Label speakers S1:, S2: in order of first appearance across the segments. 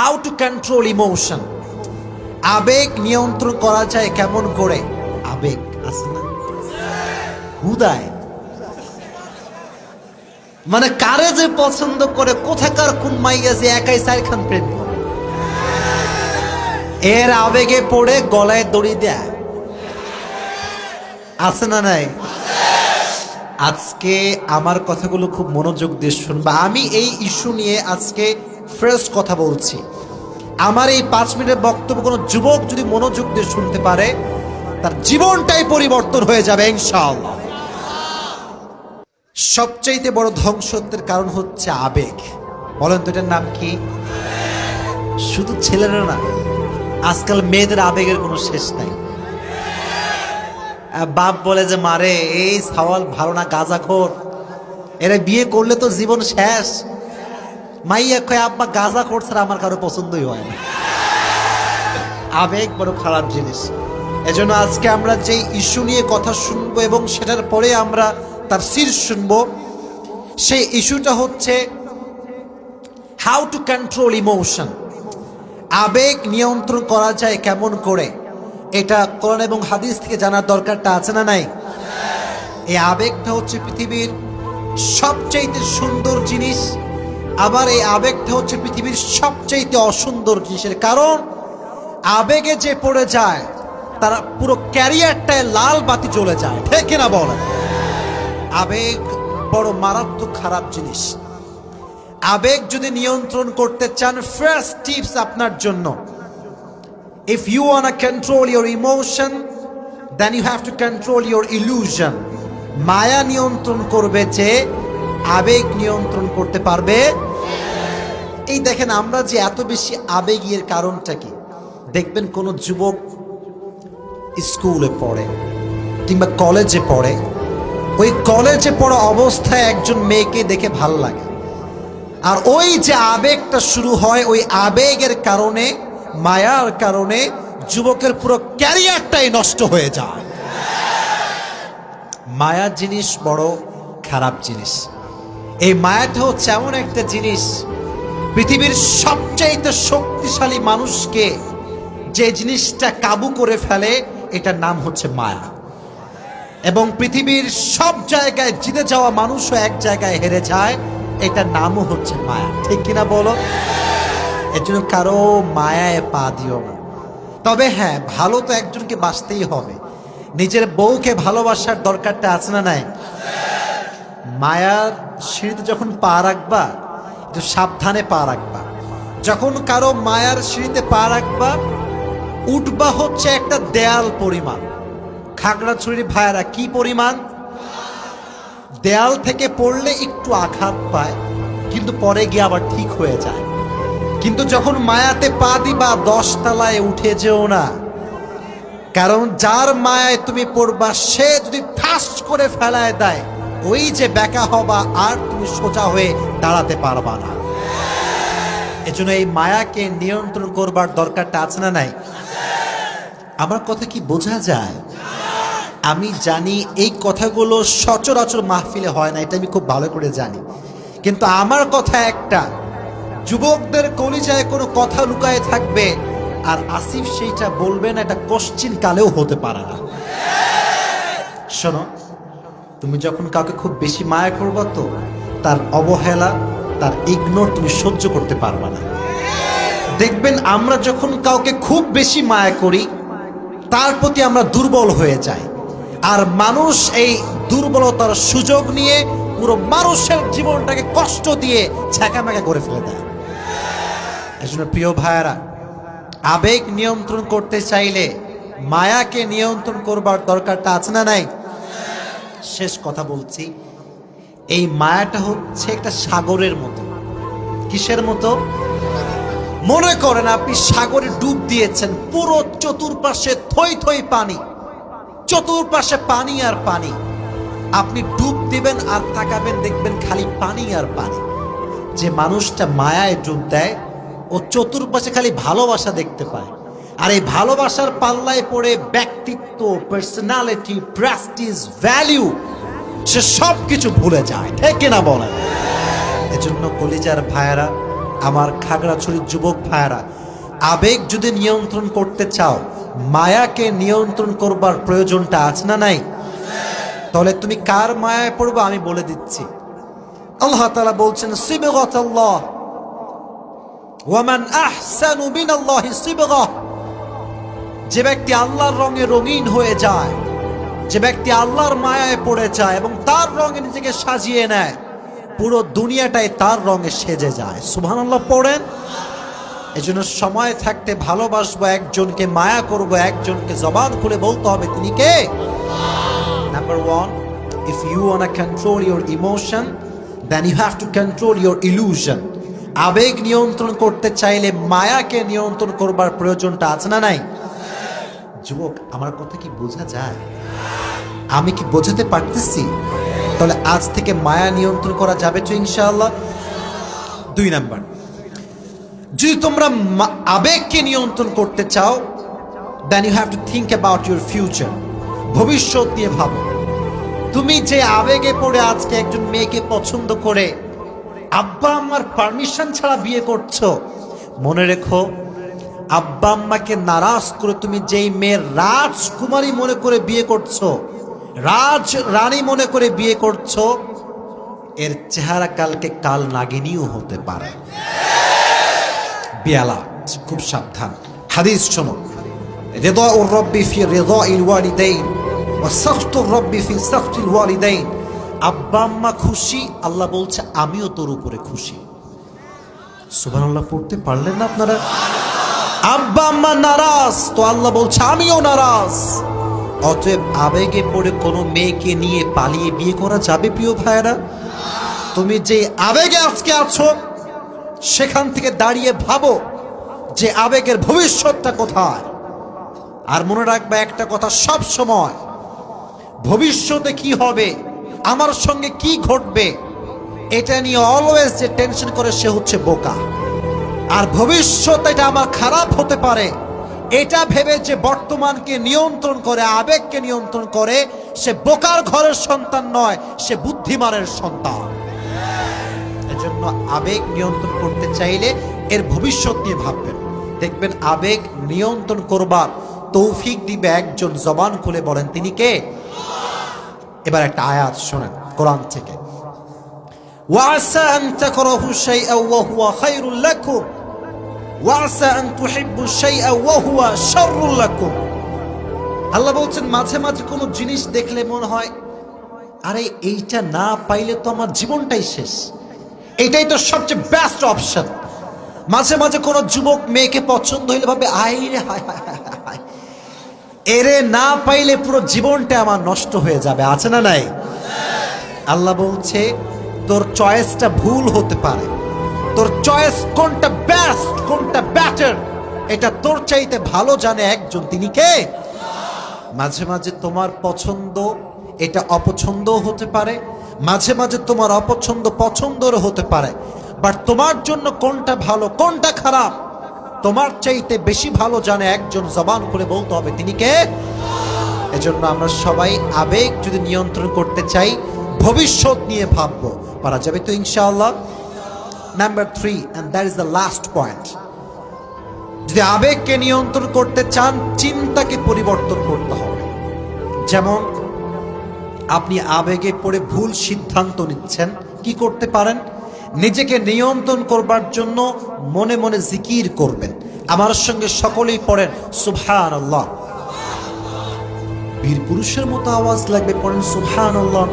S1: How to control emotion আবেগ নিয়ন্ত্রণ করা যায় কেমন করে? আবেগ, আছে না? হুদায়। মানে কারে যে পছন্দ করে, কোথাকার কোন মাইয়া যে একাই চার খান প্রেম করে? এর আবেগে পড়ে গলায় দড়ি দেয়। আছে না নাই? আজকে আমার কথাগুলো খুব মনোযোগ দিয়ে শুনবা। আমি এই ইস্যু নিয়ে আজকে ফ্রেশ কথা বলছি। আমার এই পাঁচ মিনিটের বক্তব্য কোনো যুবক যদি মনোযোগ দিয়ে শুনতে পারে, তার জীবনটাই পরিবর্তন হয়ে যাবে, ইনশাআল্লাহ। সবচাইতে বড় ধ্বংসত্বের কারণ হচ্ছে আবেগ। বলেন তো এটার নাম কি? শুধু ছেলেরা না, আজকাল মেয়েদের আবেগের কোনো শেষ নাই। বাপ বলে যে মারে এই সাওয়াল ভালো না, গাজা খোর। এরা বিয়ে করলে তো জীবন শেষ। মাইয়া কয়, আব্বা, গাজা খোর ছাড়া আমার কারও পছন্দই হয় না। আবেগ বড় খারাপ জিনিস। এজন্য আজকে আমরা যে ইস্যু নিয়ে কথা শুনব এবং সেটার পরে আমরা তার সির শুনব, সেই ইস্যুটা হচ্ছে হাউ টু কন্ট্রোল ইমোশন আবেগ নিয়ন্ত্রণ করা যায় কেমন করে? এটা কোরআন এবং হাদিস থেকে জানার দরকারটা আছে না নাই? এই আবেগটা হচ্ছে পৃথিবীর সবচাইতে সুন্দর জিনিস আবার এই আবেগটা হচ্ছে পৃথিবীর সবচাইতে অসুন্দর জিনিসের কারণ, আবেগে যে পড়ে যায়, তারা পুরো ক্যারিয়ারটায় লাল বাতি চলে যায়। ঠিক কিনা বলেন? আবেগ বড় মারাত্মক খারাপ জিনিস। আবেগ যদি নিয়ন্ত্রণ করতে চান ফার্স্ট টিপস আপনার জন্য। If you want control your emotion then you have to control your illusion মায়া নিয়ন্ত্রণ করবে যে, আবেগ নিয়ন্ত্রণ করতে পারবে এই দেখেন, আমরা যে এত বেশি আবেগের কারণটা কি? দেখবেন কোনো যুবক স্কুলে পড়ে কিংবা কলেজে পড়ে, ওই কলেজে পড়া অবস্থায় একজন মেয়েকে দেখে ভালো লাগে। আর ওই যে আবেগটা শুরু হয়, ওই আবেগের কারণে, মায়ার কারণে যুবকের পুরো ক্যারিয়ারটাই নষ্ট হয়ে যায়। মায়া জিনিস বড় খারাপ জিনিস। এই মায়াটা হচ্ছে এমন একটা জিনিস পৃথিবীর সবচাইতে শক্তিশালী মানুষকে যে জিনিসটা কাবু করে ফেলে, এটার নাম হচ্ছে মায়া। এবং পৃথিবীর সব জায়গায় জিতে যাওয়া মানুষও এক জায়গায় হেরে যায়, এটার নামও হচ্ছে মায়া। ঠিক কিনা বলো? এর জন্য কারও মায়ায় পা দিও না। তবে হ্যাঁ ভালো তো একজনকে বাঁচতেই হবে। নিজের বউকে ভালোবাসার দরকারটা আছে না নাই? মায়ার সিঁড়িতে যখন পা রাখবা সাবধানে পা রাখবা। যখন কারও মায়ার সিঁড়িতে পা রাখবা, উঠবা হচ্ছে একটা দেয়াল পরিমাণ। খাগড়াছড়ির ভাইয়ারা, কি পরিমাণ? দেয়াল থেকে পড়লে একটু আঘাত পায়, কিন্তু পরে গিয়ে আবার ঠিক হয়ে যায়। কিন্তু যখন মায়াতে পা দিবা দশ তলায় উঠে যেও না। কারণ যার মায়ায় তুমি পড়বা, সে যদি ঠাস করে ফেলায় দেয় ওই যে বেকা হবা আর তুমি সোজা হয়ে দাঁড়াতে পারবা না। এজন্য এই মায়াকে নিয়ন্ত্রণ করবার দরকারটা আছে না নাই? আমার কথা কি বোঝা যায়? আমি জানি এই কথাগুলো সচরাচর মাহফিলে হয় না, এটা আমি খুব ভালো করে জানি। কিন্তু আমার কথা একটা, যুবকদের কলিজায় কোনো কথা লুকায় থাকবে আর আসিফ সেইটা বলবে না, এটা কশ্চিন কালেও হতে পারে না। শোনো তুমি যখন কাউকে খুব বেশি মায়া করবা তো, তার অবহেলা, তার ইগনোর তুমি সহ্য করতে পারবা না। দেখবেন আমরা যখন কাউকে খুব বেশি মায়া করি, তার প্রতি আমরা দুর্বল হয়ে যাই। আর মানুষ এই দুর্বলতার সুযোগ নিয়ে পুরো মানুষের জীবনটাকে কষ্ট দিয়ে ছ্যাঁকাম্যাকা করে ফেলে দেয়। এই জন্য প্রিয় ভাইয়েরা, আবেগ নিয়ন্ত্রণ করতে চাইলে মায়াকে নিয়ন্ত্রণ করবার দরকারটা আছে না নাই? শেষ কথা বলছি, এই মায়াটা হচ্ছে একটা সাগরের মতো। কিসের মতো? মনে করেন আপনি সাগরে ডুব দিয়েছেন, পুরো চতুর্পাশে থই থই পানি। চতুর্পাশে পানি আর পানি। আপনি ডুব দিবেন আর তাকাবেন, দেখবেন খালি পানি আর পানি। যে মানুষটা মায়ায় ডুব দেয়, ও চতুর্পাশে খালি ভালোবাসা দেখতে পায়। আর এই ভালোবাসার পাল্লায় পড়ে ব্যক্তিত্ব পার্সোনালিটি প্রেস্টিজ ভ্যালিউ সে সব কিছু ভুলে যায়। ঠিক না বলেন? এজন্য কলিজার ভাইয়েরা, আমার খাগড়াছড়ির যুবক ভাইয়েরা, আবেগ যদি নিয়ন্ত্রণ করতে চাও, মায়াকে নিয়ন্ত্রণ করবার প্রয়োজনটা আছে না নাই? তাহলে তুমি কার মায়ায় পড়ব আমি বলে দিচ্ছি। আল্লাহ তালা বলছেন, সিবগাতাল্লাহ ওয়ামান আহসানু মিনাল্লাহি সিবগা যে ব্যক্তি আল্লাহর রঙে রঙিন হয়ে যায়, যে ব্যক্তি আল্লাহর মায়ায় পড়ে যায় এবং তার রঙে নিজেকে সাজিয়ে নেয়, পুরো দুনিয়াটাই তার রঙে সেজে যায়। সুবহানাল্লাহ, পড়েন? এই জন্য সময় থাকতে ভালোবাসবো একজনকে, মায়া করব একজনকে, জবান খুলে বলতে হবে, তিনি কে? Number one if you want control your emotion then you have to control your illusion আবেগ নিয়ন্ত্রণ করতে চাইলে মায়াকে নিয়ন্ত্রণ করবার প্রয়োজনটা আছে না নাই? যুবক, আমার কথা কি বোঝা যায়? আমি কি বোঝাতে পারতেছি? তাহলে আজ থেকে মায়া নিয়ন্ত্রণ করা যাবে তো ইনশাআল্লাহ? দুই নাম্বার, যদি তোমরা আবেগকে নিয়ন্ত্রণ করতে চাও then you have to think about your future ভবিষ্যৎ নিয়ে ভাবো। তুমি যে আবেগে পড়ে আজকে একজন মেয়েকে পছন্দ করে আব্বা আমার পারমিশন ছাড়া বিয়ে করছ, মনে রেখো আব্বা আম্মাকে নারাজ করে তুমি যেই মেয়ের রাজকুমারী মনে করে বিয়ে করছ, রাজ রানী মনে করে বিয়ে করছ, এর চেহারা কালকে কাল নাগিনীও হতে পারে। বিয়ালাট খুব সাবধান। হাদিস শোনো। রেদা ও রব্বি ফি রেদা ইল ওয়ালিদাইন ও সাখতুর রব্বি ফি সাখতিল ওয়ালিদাইন। আব্বা আম্মা খুশি? আল্লাহ বলছে, আমিও তোর উপরে খুশি। সুবহানাল্লাহ, পড়তে পারলেন না আপনারা? আব্বা, আম্মা নারাজ। তো আল্লাহ বলছে, আমিও নারাজ। অতএব আবেগে পড়ে কোনো মেয়েকে নিয়ে পালিয়ে বিয়ে করা যাবে প্রিয় ভাইয়েরা? তুমি যে আবেগে আজকে আছো, সেখান থেকে দাঁড়িয়ে ভাবো যে আবেগের ভবিষ্যৎটা কোথায়। আর মনে রাখবে একটা কথা সব সময়, ভবিষ্যতে কি হবে, আমার সঙ্গে কি ঘটবে, এটা নিয়ে অলওয়েজ যে টেনশন করে সে হচ্ছে বোকা। আর ভবিষ্যৎ এটা আমার খারাপ হতে পারে। এটা ভেবে যে বর্তমানকে নিয়ন্ত্রণ করে, আবেগকে নিয়ন্ত্রণ করে, সে বোকার ঘরের সন্তান নয়, সে বুদ্ধিমানের সন্তান। এজন্য আবেগ নিয়ন্ত্রণ করতে চাইলে এর ভবিষ্যৎ নিয়ে ভাববেন। দেখবেন আবেগ নিয়ন্ত্রণ করবার তৌফিক দিবে একজন জবান খুলে বলেন, তিনি কে? এবার একটা আয়াত শোনেন কোরআন থেকে। ওয়াসা আন তাকরাহু শাইআ ওয়া হুয়া খায়রুল ওয়াসা আন তুহিব্বু শাইআ ওয়া হুয়া শাররুল লাকুম। আল্লাহ বলছেন, মাঝে মাঝে কোনো জিনিস দেখলে মনে হয়, আরে এইটা না পাইলে তো আমার জীবনটাই শেষ। এটাই তো সবচেয়ে ব্যাস্ট অপশন মাঝে মাঝে কোনো যুবক মেয়েকে পছন্দ হইলে ভাবে আইরে হায় হায় হায় এরে না পাইলে পুরো জীবনটা আমার নষ্ট হয়ে যাবে। আছে না নাই? আল্লাহ বলছে, তোর চয়েসটা ভুল হতে পারে। তোর চয়েস কোনটা বেস্ট কোনটা ব্যাটার এটা তোর চাইতে ভালো জানে একজন। তিনি কে? মাঝে মাঝে তোমার পছন্দ এটা অপছন্দও হতে পারে। মাঝে মাঝে তোমার অপছন্দ পছন্দরও হতে পারে। বাট তোমার জন্য কোনটা ভালো, কোনটা খারাপ? তোমার চাইতে বেশি ভালো জানে একজন জবান করে বলতে হবে, তিনি কে? এজন্য আমরা সবাই আবেগ যদি নিয়ন্ত্রণ করতে চাই, ভবিষ্যৎ নিয়ে ভাববো। পারা যাবে তো ইনশাআল্লাহ। Number three and that is the last point যদি আবেগকে নিয়ন্ত্রণ করতে চান, চিন্তাকে পরিবর্তন করতে হবে। যেমন, আপনি আবেগে পড়ে ভুল সিদ্ধান্ত নিচ্ছেন, কি করতে পারেন? নিজেকে নিয়ন্ত্রণ করবার জন্য মনে মনে জিকির করবেন। আমার সঙ্গে সকলেই পড়েন সুবহান আল্লাহ বীর পুরুষের মতো আওয়াজ লাগবে, পড়েন সুবহান আল্লাহ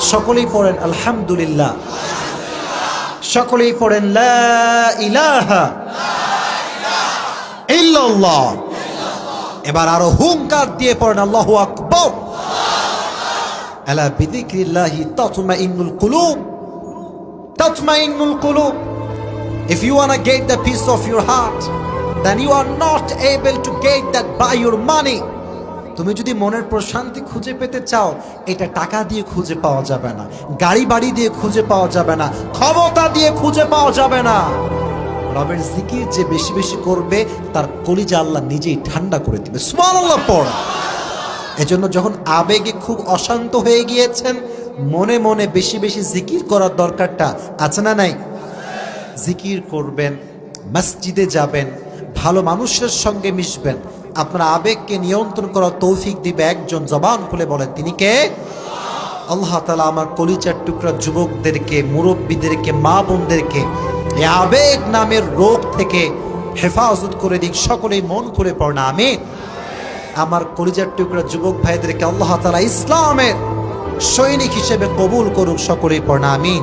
S1: সকলেই পড়েন, আলহামদুলিল্লাহ। সকলেই পড়েন ইল্লাল্লাহ এবার আরও হুঙ্কার দিয়ে পড়েন আল্লাহু আকবার আলা বিযিকরিল্লাহি তাতমাইন্নুল কুলুব তাতমাইন্নুল কুলুব If you want to get the peace of your heart, then you are not able to get that by your money. তুমি যদি মনের প্রশান্তি খুঁজে পেতে চাও, এটা টাকা দিয়ে খুঁজে পাওয়া যাবে না। গাড়ি বাড়ি দিয়ে খুঁজে পাওয়া যাবে না। ক্ষমতা দিয়ে খুঁজে পাওয়া যাবে না। রবের জিকির যে বেশি বেশি করবে, তার কলিজা আল্লাহ নিজেই ঠান্ডা করে দিবে। সুমান আল্লাহ পড়। এজন্য যখন আবেগে খুব অশান্ত হয়ে গিয়েছেন, মনে মনে বেশি বেশি জিকির করার দরকারটা আছে না নাই? জিকির করবেন, মসজিদে যাবেন, ভালো মানুষের সঙ্গে মিশবেন আপনার আবেগকে নিয়ন্ত্রণ করার তৌফিক দিবে একজন জবান খুলে বলেন, তিনি কে? আল্লাহ তালা আমার কলিচার টুকরা যুবকদেরকে, মুরব্বীদেরকে, মা বোনদেরকে আবেগ নামের রোগ থেকে হেফাজত করে দিক, সকলেই মন করে পড়না আমি আমার কলিজার টুকরা যুবক ভাইদেরকে আল্লাহ তালা ইসলামের সৈনিক হিসেবে কবুল করুক, সকলেই পড়না আমি